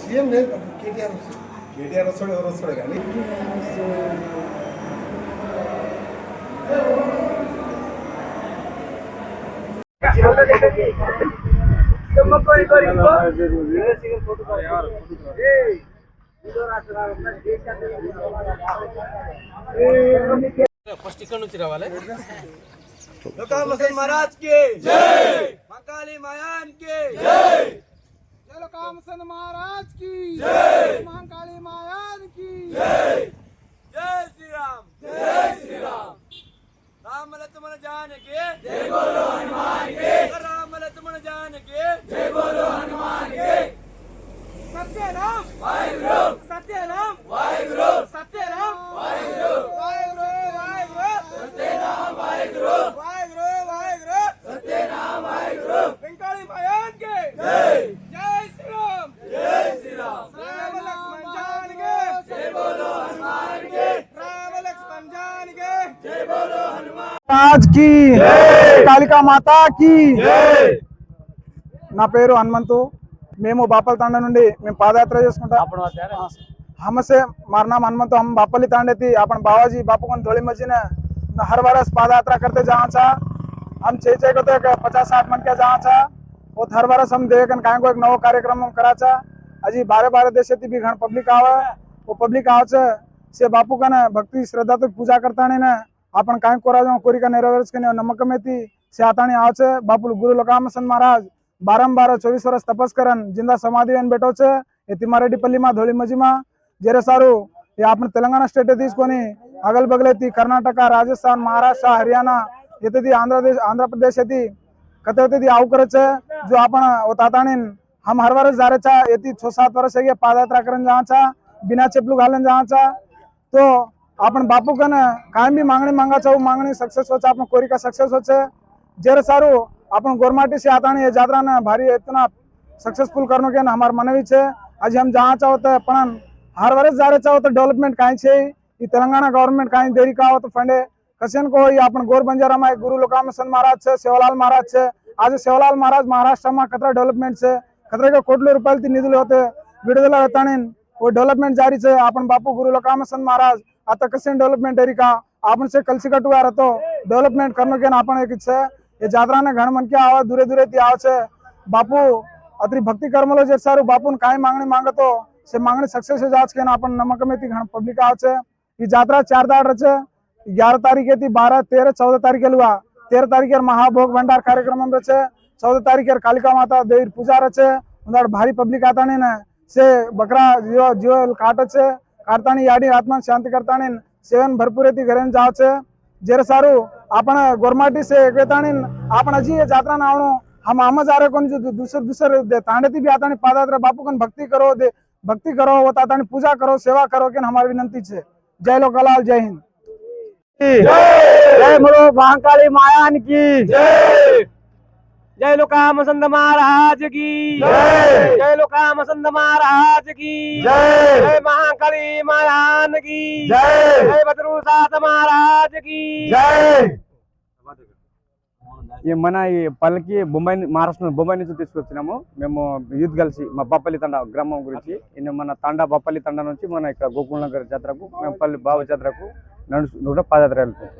CM లేదు కేటీఆర్ వస్తాడు. కేటీఆర్ వస్తాడు ఎవరు వస్తాడు కానీ? फ़र्स्ट महाराज के जय मायान के जय महाराज महाराज की की मायान की जय जय जय जय जय श्री राम మహారాజ్ की। कालिका माता की। ना पेर हनुमंत मेम बापल తండ నుండి మేము పాదయాత్ర చేసుకుంటాం हमसे मारना हनुमंत हम बापल तांडे थी अपन बाबाजी बापू को धोली मजी ने हर बार पादयात्रा करते जहाँ छा हम छः छः को तो एक पचास साठ मन के जहाँ छा वो हर बार हम देख कहीं को एक नव कार्यक्रम हम करा छा अजी बारे बारे देश थी भी घर पब्लिक आवे वो पब्लिक आवा से बापू का ना भक्ति श्रद्धा तो पूजा करता नहीं ना अपन काहे कोरा जो कोरी का नेरवेर्स के ने नमक में थी से आतानी आवे छे बापू गुरु लोकामसन महाराज बारंबार चौबीस वर्ष तपस करन जिंदा समाधि అని बैठो छे એ తిమ్మారెడ్డిపల్లిమా ధోళిమజిమా జరే సారు ఈ आपण తెలంగాణ స్టేట్ తీసుకొని अगल बगल येते कर्नाटक राजस्थान महाराष्ट्र हरियाणा येते ती आंध्र देश आंध्र प्रदेश येते कते होते ती आवकरच जो आपण ताताणीन हम हर वर्ष जारेचा येते छो सात वर्ष है पादयात्रा करून जायचा बिना चपलू घालून जायचा तो આપણે બાપુ કને કાયમી માંગણી માંગા છે માંગણી સક્સેસ વચ્ચે આપણે કોરિકા સક્સેસ વચ્ચે જ્યારે સારું આપણે ગોરમાટી સે આતા ये यात्रा ने भारी इतना सक्सेसफुल करने के हमारे मनवी છે આજે हम जहाँ चाहते પણ हर वर्ष जा रहे चाहो तो डेवलपमेंट कहीं छे ये तेलंगाना गवर्नमेंट कहीं देरी का हो तो फंडे कसियन को ये अपन गोर बंजारा में गुरु लोकामेशन महाराज से सेवालाल महाराज से आज सेवालाल महाराज महाराष्ट्र में खतरा डेवलपमेंट से खतरे के कोटले रूपये निधुले होते विडुदला वो डेवलपमेंट जारी है अपन बापू गुरु लोकामेशन महाराज आता कसे डेवलपमेंट एरी का आपण से कलसीकटू रहतो डेवलपमेंट करनो के आपण एक छे ये जात्रा ने घण मन के आवा दूरे दूरे ती आव छे बापू अत्री भक्ती कर्मलो जे सारू बापून काय मागणी मागतो से मागणी सक्सेस जाच के आपण नमक में ती घण पब्लिक आव छे ई जात्रा चार दाड़ रचे ग्यारह तारीख थी बारह तेरह चौदह तारीख लुआ तेरह तारीख महाभोग भंडार कार्यक्रम में रचे चौदह तारीख कालिका माता देवी पूजा रचे उन्दाड़ भारी पब्लिक आता नहीं ना से કાઢતાની યાડી હાથમાં શાંતિ કરતાની સેવન ભરપૂરેથી ઘરે જાવ છે. જ્યારે સારું આપણે ગોરમાટી છે એકતાણી આપણે હજી એ જાત્રાને આવણું હમ આમ જ આરે કોણ દૂસર દૂસર તાંડેથી બી આતાની પાદાત્ર બાપુ કોને ભક્તિ કરો દે ભક્તિ કરો વો તાતાની પૂજા કરો સેવા કરો કે અમારી વિનંતી છે. જય લો કલાલ જય હિન્દ. જય! મરો મહાકાળી માયાન કી. જય! జై లుకామ సంద మహారాజ్కి జై లుకామ సంద మహారాజ్కి జై మహాకళి మహారాన్కి జై బద్రు సాత మహారాజ్ ఈ మన ఈ పల్లకి బొంబాయి మహారాష్ట్ర బొంబాయి నుంచి తీసుకొచ్చినాము. మేము యూత్ కలిసి మా బప్పల్లి తండ గ్రామం గురించి మన తండ బప్పల్లి తండ నుంచి మన ఇక్కడ గోకుల్ నగర్ జాతరకు మేము పల్లి బావ జాతరకు నడుచు పాదయాత్ర వెళ్తాం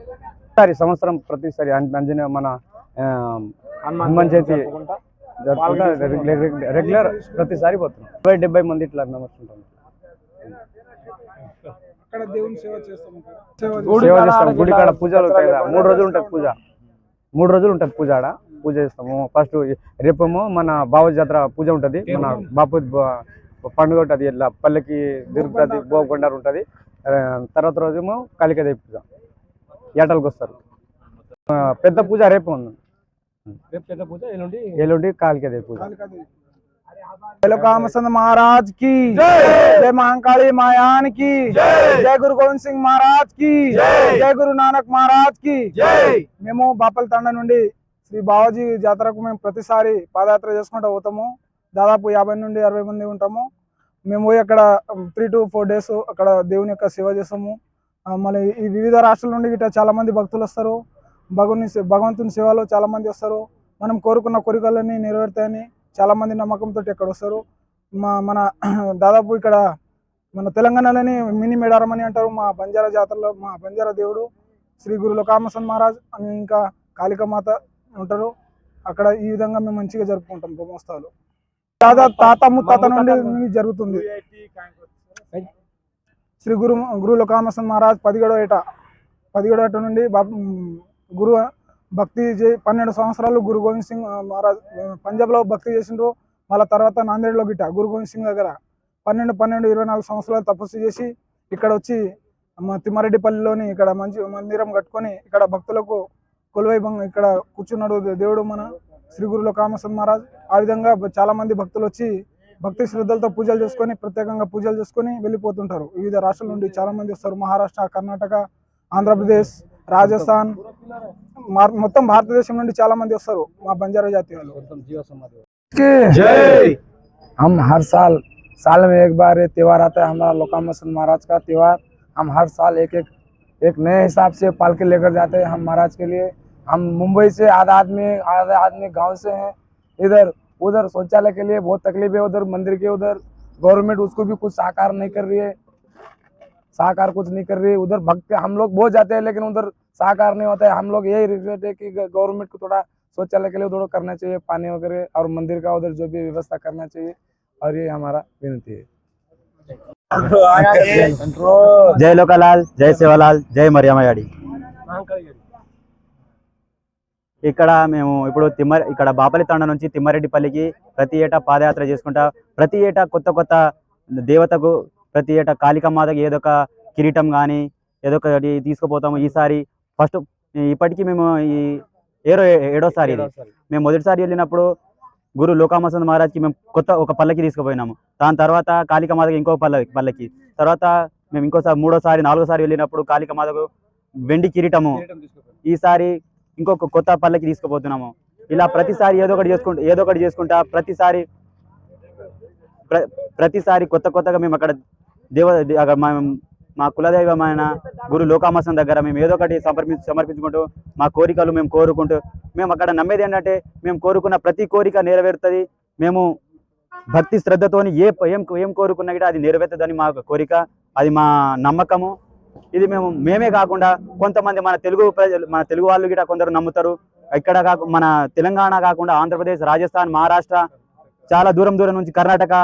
ప్రతిసారి సంవత్సరం ప్రతిసారి అంజనే మన హనుమాన్ జయంతి జరుపుకుంటా. రెగ్యులర్ ప్రతిసారి పోతున్నాం. డెబ్బై డెబ్బై మంది ఇట్లా అక్కడ దేవుని సేవ చేస్తాం. గుడి కాడ పూజలు మూడు రోజులు ఉంటుంది పూజ. మూడు రోజులు ఉంటుంది పూజ ఆడ. పూజ చేస్తాము. ఫస్ట్ రేపేమో మన బావ జాతర పూజ ఉంటది. మన బాపు పండుగ ఉంటది. ఇట్లా పల్లెకి తిరుగుతుంది బోగొండారు ఉంటది. తర్వాత రోజేమో కాళికాదేవి పూజ. ఏటలకు వస్తారు పెద్ద పూజ రేపు ఉంది. ఎల్లుండి? కాలికే పూజ. కామసంద మహారాజ్కి జయ మహంకాళి మాయానికి జయ గురు గోవింద్ సింగ్ మహారాజ్కి జయ గురు నానక్ మహారాజ్కి మేము బాపల్ తండ నుండి శ్రీ బావాజీ జాతరకు మేము ప్రతిసారి పాదయాత్ర చేసుకుంటూ పోతాము. దాదాపు యాభై నుండి అరవై మంది ఉంటాము. మేము పోయి అక్కడ త్రీ టు ఫోర్ డేస్ అక్కడ దేవుని యొక్క సేవ చేస్తాము. మళ్ళీ ఈ వివిధ రాష్ట్రాల నుండి ఇట్లా చాలా మంది భక్తులు వస్తారు. భగవుని భగవంతుని సేవలో చాలా మంది వస్తారు. మనం కోరుకున్న కోరికలన్నీ నెరవేరుతాయని చాలా మంది నమ్మకంతో ఇక్కడ వస్తారు. మా మన దాదాపు ఇక్కడ మన తెలంగాణలోని మినీ మేడారం అని అంటారు మా బంజారా జాతరలో మా బంజారా దేవుడు శ్రీ గురు లోకామసన్ మహారాజ్ అని ఇంకా కాళికామాత ఉంటారు. అక్కడ ఈ విధంగా మేము మంచిగా జరుపుకుంటాం బ్రహ్మోత్సవాలు. దాదాపు తాత ముత్తాత నుండి జరుగుతుంది. శ్రీ గురు గురు లోకామసన్ మహారాజ్ పదిహేడో ఏట పదిహేడో ఏట నుండి గురు భక్తి చే పన్నెండు సంవత్సరాలు గురు గోవింద్ సింగ్ మహారాజ్ పంజాబ్లో భక్తి చేసిండ్రు. మళ్ళీ తర్వాత నాందేడ్లో గిట్ట గురు గోవింద్ సింగ్ దగ్గర పన్నెండు పన్నెండు ఇరవై నాలుగు సంవత్సరాలు తపస్సు చేసి ఇక్కడ వచ్చి తిమ్మారెడ్డిపల్లిలోని ఇక్కడ మంచి మందిరం కట్టుకొని ఇక్కడ భక్తులకు కొలువై ఇక్కడ కూర్చున్నాడు దే- దేవుడు మన శ్రీ గురులో కామసన్ మహారాజ్. ఆ విధంగా చాలామంది భక్తులు వచ్చి భక్తి శ్రద్ధలతో పూజలు చేసుకొని ప్రత్యేకంగా పూజలు చేసుకొని వెళ్ళిపోతుంటారు. వివిధ రాష్ట్రాల నుండి చాలామంది వస్తారు. మహారాష్ట్ర కర్ణాటక ఆంధ్రప్రదేశ్ రాజస్థాన్ మార్- మొత్తం భారతదేశం నుండి చాలా మంది వస్తారు మా బంజారా జాతి వాళ్ళు जय हम हर साल साल में एक बार ये त्यौहार आता है हमारा लोकामसन महाराज का त्यौहार हम हर साल एक एक एक नए हिसाब से पालके लेकर जाते हैं हम महाराज के लिए हम मुंबई से आधा आदमी आधा आदमी गांव से हैं इधर उधर शौचालय के लिए बहुत तकलीफ है उधर मंदिर के उधर गवर्नमेंट उसको भी कुछ साकार नहीं कर रही है साकार कुछ नहीं कर रही है उधर भक्त हम लोग बहुत जाते हैं लेकिन उधर साकार नहीं होता है हम लोग यही रिक्वेस्ट है कि गवर्नमेंट को थोड़ा शौचालय के लिए थोड़ा करना चाहिए पानी वगैरह और मंदिर का उधर जो भी व्यवस्था करना चाहिए और ये हमारा विनती है జై లోకలాల్ జై శివలాల్ జై మరియమయాడి ఇక్కడ మేము ఇప్పుడు తిమ్మ ఇక్కడ బాపలి తండ నుంచి తిమ్మారెడ్డిపల్లికి ప్రతి ఏటా పాదయాత్ర చేసుకుంటా ప్రతి ఏటా కొత్త కొత్త దేవతకు ప్రతి ఏటా కాళికమాతకి ఏదో ఒక కిరీటం కానీ ఏదో ఒకటి తీసుకుపోతాము ఈసారి. ఫస్ట్ ఇప్పటికీ మేము ఈ ఏడో ఏడోసారి ఇది. మేము మొదటిసారి వెళ్ళినప్పుడు గురు లోకామసంద్ మహారాజ్కి మేము కొత్త ఒక పల్లకి తీసుకుపోయినాము. దాని తర్వాత కాళికమాతకి ఇంకో పల్ల పల్లకి. తర్వాత మేము ఇంకోసారి మూడోసారి నాలుగోసారి వెళ్ళినప్పుడు కాళికమాతకు వెండి కిరీటము ఈసారి ఇంకొక కొత్త పల్లకి తీసుకుపోతున్నాము. ఇలా ప్రతిసారి ఏదో ఒకటి చేసుకుంటా ఏదో ఒకటి చేసుకుంటా ప్రతిసారి ప్ర- ప్రతిసారి కొత్త కొత్తగా మేము అక్కడ దేవ అక్కడ మా కులదైవమైన గురు లోకామాసం దగ్గర మేము ఏదో ఒకటి సమర్పి సమర్పించుకుంటూ మా కోరికలు మేము కోరుకుంటూ మేము అక్కడ నమ్మేది ఏంటంటే మేము కోరుకున్న ప్రతి కోరిక నెరవేరుతుంది. మేము భక్తి శ్రద్ధతోని ఏ ఏం ఏం కోరుకున్నా కూడా అది నెరవేరుతుందని మా కోరిక అది మా నమ్మకము. ఇది మేము మేమే కాకుండా కొంతమంది మన తెలుగు ప్రజలు మన తెలుగు వాళ్ళు కూడా కొందరు నమ్ముతారు. ఇక్కడ కాకు మన తెలంగాణ కాకుండా ఆంధ్రప్రదేశ్ రాజస్థాన్ మహారాష్ట్ర చాలా దూరం దూరం నుంచి కర్ణాటక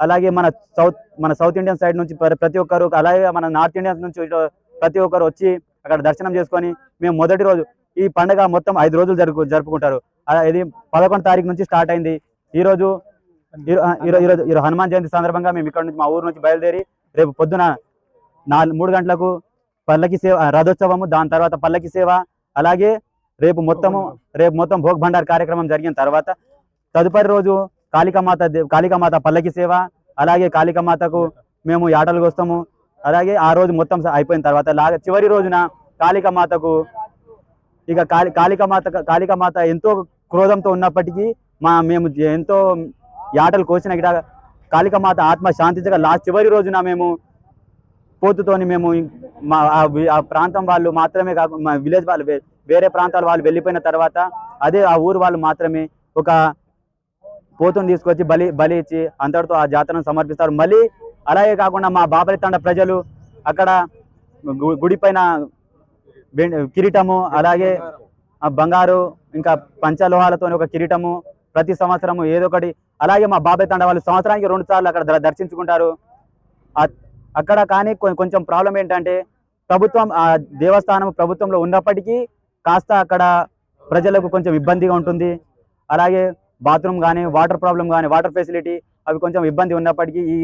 అలాగే మన సౌత్ మన సౌత్ ఇండియన్ సైడ్ నుంచి ప్ర- ప్రతి ఒక్కరు అలాగే మన నార్త్ ఇండియన్ నుంచి ప్రతి ఒక్కరు వచ్చి అక్కడ దర్శనం చేసుకొని మేము మొదటి రోజు ఈ పండుగ మొత్తం ఐదు రోజులు జరుపు జరుపుకుంటారు. ఇది పదకొండు తారీఖు నుంచి స్టార్ట్ అయింది. ఈ రోజు ఈ- ఆ, ఈ రో- ఈ రోజు ఈ రోజు హనుమాన్ జయంతి సందర్భంగా మేము ఇక్కడ నుంచి మా ఊరు నుంచి బయలుదేరి రేపు పొద్దున నాలుగు మూడు గంటలకు పల్లకి సేవ రథోత్సవము దాని తర్వాత పల్లకి సేవ అలాగే రేపు మొత్తము రేపు మొత్తం భోగ్ భండార్ కార్యక్రమం జరిగిన తర్వాత తదుపరి రోజు కాళికామాత కాళికామాత పల్లకి సేవ అలాగే కాళికమాతకు మేము యాటలు కోస్తాము అలాగే ఆ రోజు మొత్తం అయిపోయిన తర్వాత లాగా చివరి రోజున కాళికమాతకు ఇక కాళి కాళికమాత కాళికమాత ఎంతో క్రోధంతో ఉన్నప్పటికీ మా మేము ఎంతో యాటలు కోసిన గిట కాళికమాత ఆత్మ శాంతించగా లాస్ట్ చివరి రోజున మేము పోతుతోని మేము మా ఆ ప్రాంతం వాళ్ళు మాత్రమే కాకుండా మా విలేజ్ వాళ్ళు వేరే ప్రాంతాల వాళ్ళు వెళ్ళిపోయిన తర్వాత అదే ఆ ఊరు వాళ్ళు మాత్రమే ఒక పోతుని తీసుకొచ్చి బలి బలి ఇచ్చి అంతటితో ఆ జాతరను సమర్పిస్తారు. మళ్ళీ అలాగే కాకుండా మా బాబలి తండ ప్రజలు అక్కడ గుడి పైన కిరీటము అలాగే ఆ బంగారు ఇంకా పంచలోహాలతో ఒక కిరీటము ప్రతి సంవత్సరము ఏదో ఒకటి. అలాగే మా బాబాయ్ తండ వాళ్ళు సంవత్సరానికి రెండు సార్లు అక్కడ దర్శించుకుంటారు. అక్కడ కానీ కొంచెం ప్రాబ్లం ఏంటంటే ప్రభుత్వం ఆ దేవస్థానం ప్రభుత్వంలో ఉన్నప్పటికీ కాస్త అక్కడ ప్రజలకు కొంచెం ఇబ్బందిగా ఉంటుంది. అలాగే బాత్రూమ్ కానీ వాటర్ ప్రాబ్లం కానీ వాటర్ ఫెసిలిటీ అవి కొంచెం ఇబ్బంది ఉన్నప్పటికీ ఈ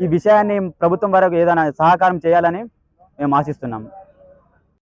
ఈ విషయాన్ని ప్రభుత్వం వరకు ఏదైనా సహకారం చేయాలని మేము ఆశిస్తున్నాం.